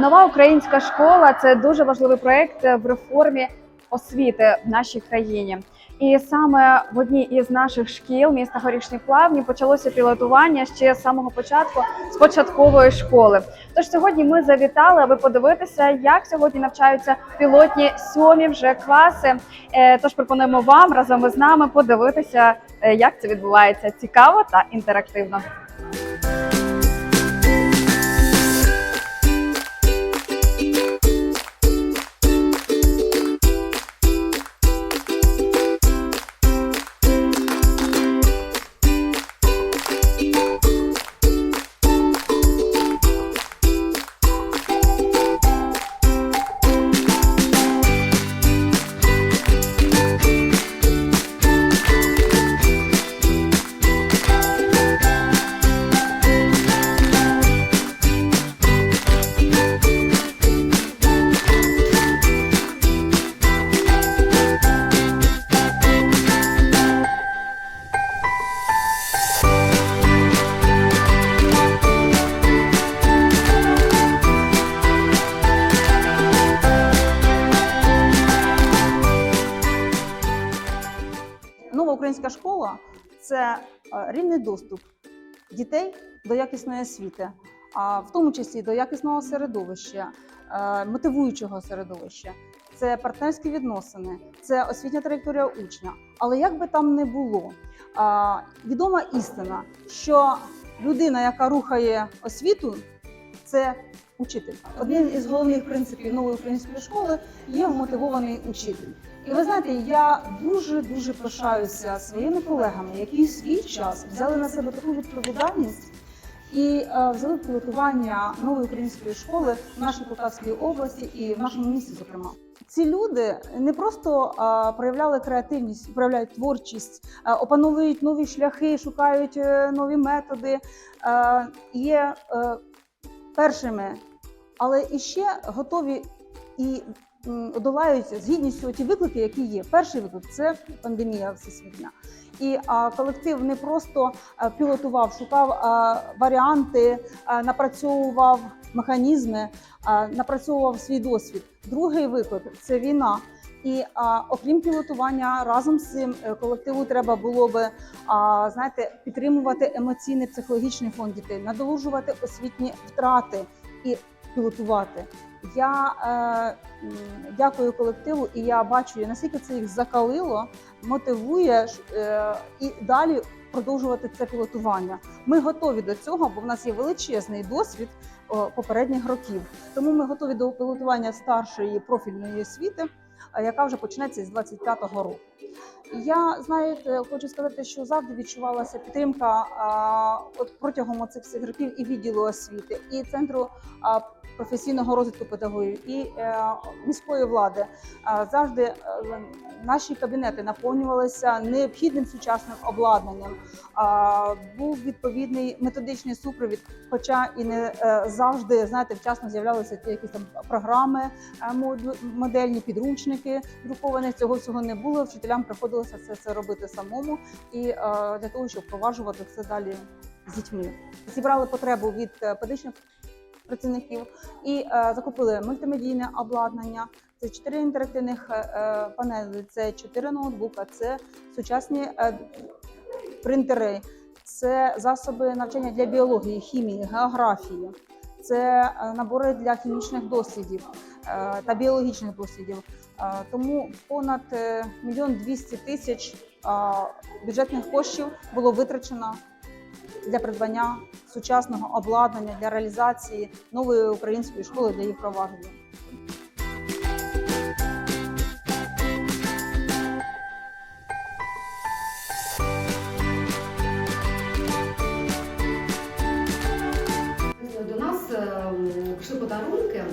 Нова українська школа це дуже важливий проект в реформі освіти в нашій країні. І саме в одній із наших шкіл міста Горішні Плавні почалося пілотування ще з самого початку з початкової школи. Тож сьогодні ми завітали, аби подивитися, як сьогодні навчаються пілотні сьомі вже класи. Е, Тож пропонуємо вам разом із нами подивитися, е, як це відбувається цікаво та інтерактивно. Українська школа це е, рівний доступ дітей до якісної освіти, а в тому числі до якісного середовища, е, мотивуючого середовища. Це партнерські відносини, це освітня траєкторія учня. Але як би там не було, відома істина, що людина, яка рухає освіту, це учитель. Одним із головних принципів нової української школи є мотивований учитель. І ви знаєте, я дуже дуже пишаюся своїми колегами, які в свій час взяли на себе таку відповідальність і е, взяли пілотування нової української школи в нашій Полтавській області і в нашому місті, зокрема. Ці люди не просто е, проявляли креативність, проявляють творчість, е, опановують нові шляхи, шукають нові методи, є першими, але і ще готові і м, долають з гідністю ті виклики, які є. Перший виклик це пандемія всесвітня. І а, колектив не просто а, пілотував, шукав а, варіанти, а, напрацьовував механізми, а, напрацьовував свій досвід. Другий виклик це війна. І а, окрім пілотування, разом з цим е, колективу треба було би а, знаєте, підтримувати емоційний психологічний фонд дітей, надолужувати освітні втрати і пілотувати. Я е, дякую колективу, і я бачу, наскільки це їх закалило, мотивує е, і далі продовжувати це пілотування. Ми готові до цього, бо в нас є величезний досвід о, попередніх років. Тому ми готові до пілотування старшої профільної освіти, яка вже почнеться з 25-го року. Я знаєте, хочу сказати, що завжди відчувалася підтримка а, от протягом цих всіх років і відділу освіти, і центру а, професійного розвитку педагогів, і е, міської влади. Завжди е, наші кабінети наповнювалися необхідним сучасним обладнанням. Був відповідний методичний супровід, хоча і не е, завжди знаєте, вчасно з'являлися ті якісь там програми модельні підручники друковані. Цього всього не було. Вчителям приходилося це, це робити самому і для того, щоб впроваджувати це далі з дітьми. Зібрали потребу від педагогічних працівників і е, закупили мультимедійне обладнання. Це чотири інтерактивних е, е, панелі, це чотири ноутбука, це сучасні принтери, це засоби навчання для біології, хімії, географії, це набори для хімічних дослідів та біологічних дослідів. Тому понад мільйон двісті тисяч бюджетних коштів було витрачено для придбання сучасного обладнання для реалізації нової української школи для її впровадження. До нас е, прийшли подарунки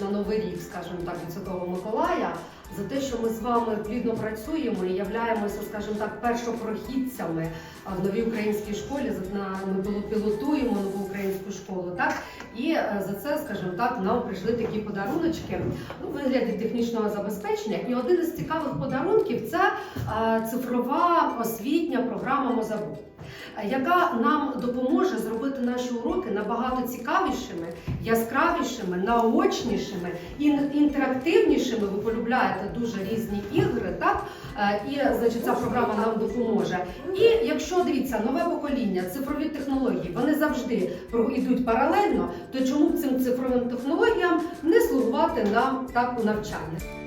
на Новий рік, скажімо так, від Святого Миколая, за те, що ми з вами плідно працюємо і являємося, скажімо так, першопрохідцями в новій українській школі. Ми пілотуємо нову українську школу, так? І е, за це, скажімо так, нам прийшли такі подаруночки ну, вигляді технічного забезпечення. І один із цікавих подарунків це цифрова освітня програма Мозабук. е, яка нам допоможе зробити наші уроки набагато цікавішими, яскравішими, наочнішими інтерактивнішими. Ви полюбляєте дуже різні ігри, так? Е, І значить, ця програма нам допоможе. І якщо дивіться, нове покоління, цифрові технології, вони завжди йдуть паралельно, то чому б цим цифровим технологіям не слугувати нам так у навчанні?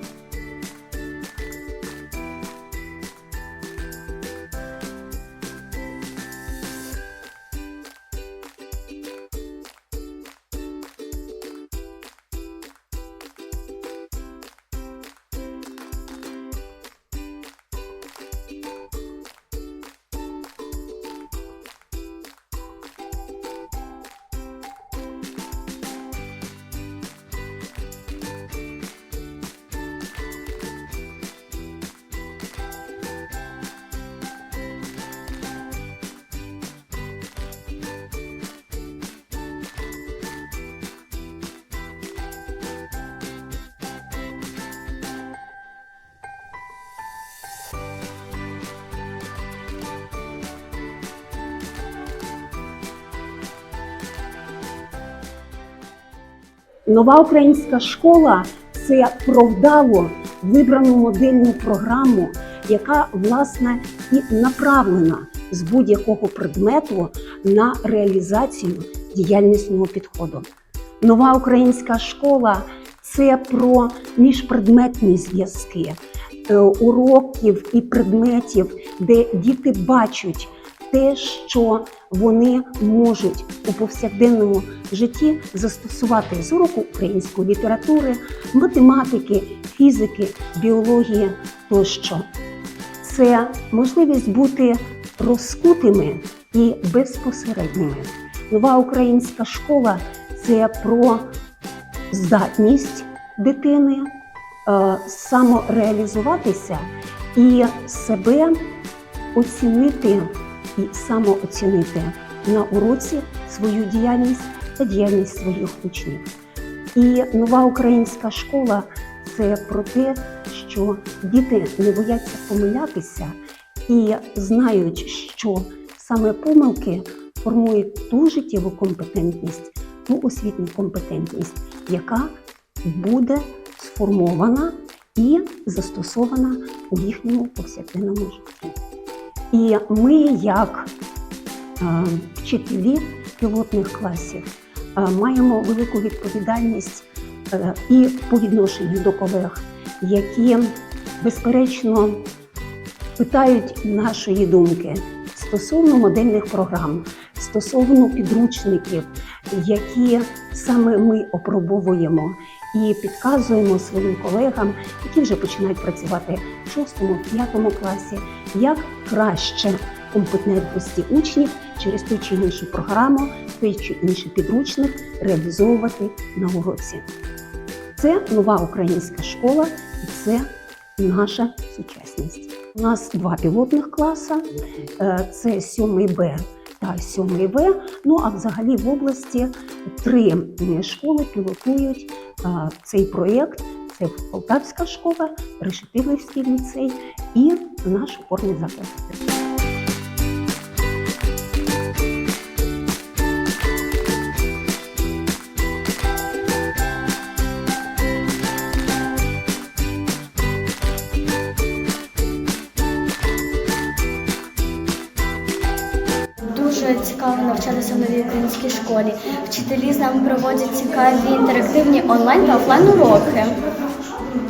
Нова українська школа це про вдало вибрану модельну програму, яка власне і направлена з будь-якого предмету на реалізацію діяльнісного підходу. Нова українська школа це про міжпредметні зв'язки е, уроків і предметів, де діти бачать те, що вони можуть у повсякденному житті застосувати з уроку української літератури, математики, фізики, біології тощо. Це можливість бути розкутими і безпосередніми. Нова українська школа це про здатність дитини е, самореалізуватися і себе оцінити і самооцінити на уроці свою діяльність та діяльність своїх учнів. І нова українська школа це про те, що діти не бояться помилятися і знають, що саме помилки формують ту життєву компетентність, ту освітню компетентність, яка буде сформована і застосована у їхньому повсякденному житті. І ми, як е, вчителі пілотних класів, е, маємо велику відповідальність е, і по відношенню до колег, які безперечно питають нашої думки стосовно модельних програм, стосовно підручників, які саме ми опробовуємо і підказуємо своїм колегам, які вже починають працювати в 6-5 класі, як краще компетентності учнів через ту чи іншу програму, той чи інший підручник реалізовувати на уроці. Це нова українська школа і це наша сучасність. У нас два пілотних класи: Е, це 7 Б та 7 В. Ну а взагалі в області три м, школи пілотують е, цей проєкт. Це Полтавська школа, Решетилівський ліцей і наш опорний заклад. Цікаво навчатися в новій українській школі. Вчителі з нами проводять цікаві інтерактивні онлайн та офлайн уроки.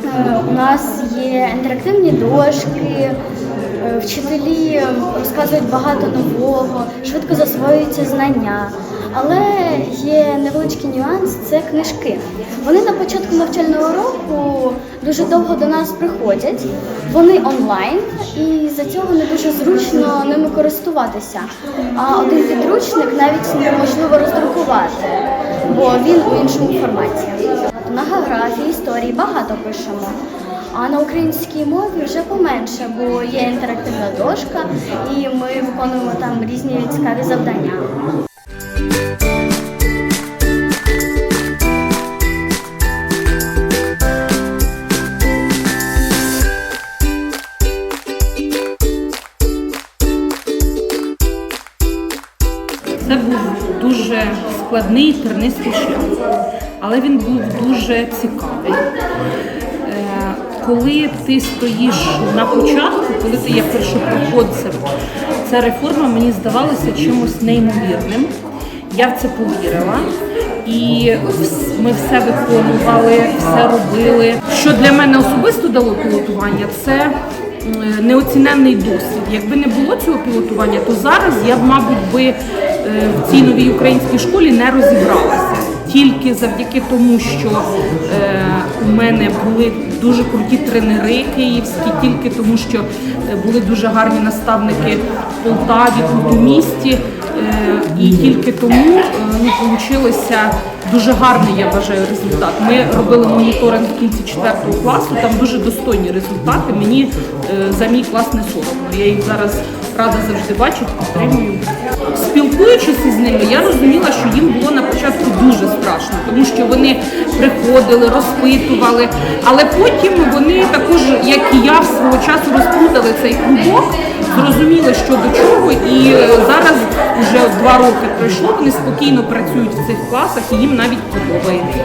Е, У нас є інтерактивні дошки, вчителі розказують багато нового, швидко засвоюються знання. Але є невеличкий нюанс це книжки. Вони на початку навчального року дуже довго до нас приходять. Вони онлайн, і за цього не дуже зручно ними користуватися. А один підручник навіть неможливо роздрукувати, бо він у іншому форматі. На географії, історії багато пишемо. А на українській мові вже поменше, бо є інтерактивна дошка, і ми виконуємо там різні цікаві завдання. Це був дуже складний тернистий шлях, але він був дуже цікавий. Е, Коли ти стоїш на початку, коли ти є першопроходцем, ця реформа мені здавалася чимось неймовірним. Я в це повірила. І ми все виконували, все робили. Що для мене особисто дало пілотування, це неоціненний досвід. Якби не було цього пілотування, то зараз я б, мабуть, би е, в цій новій українській школі не розібралася. Тільки завдяки тому, що е, у мене були дуже круті тренери київські, тільки тому, що е, були дуже гарні наставники в Полтаві, тут у місті. Е, і тільки тому е, ну, получилося дуже гарний, я вважаю, результат. Ми робили моніторинг в кінці 4 класу, там дуже достойні результати. Мені за мій клас не соромно. Я їх зараз рада завжди бачити, підтримую. Спілкуючись із ними, я розуміла, що їм було на початку дуже страшно, тому що вони приходили, розпитували, але потім вони також, як і я, свого часу розплутали цей клубок, зрозуміли, що до чого, і е, зараз вже два роки пройшло. Вони спокійно працюють в цих класах і їм навіть подобається.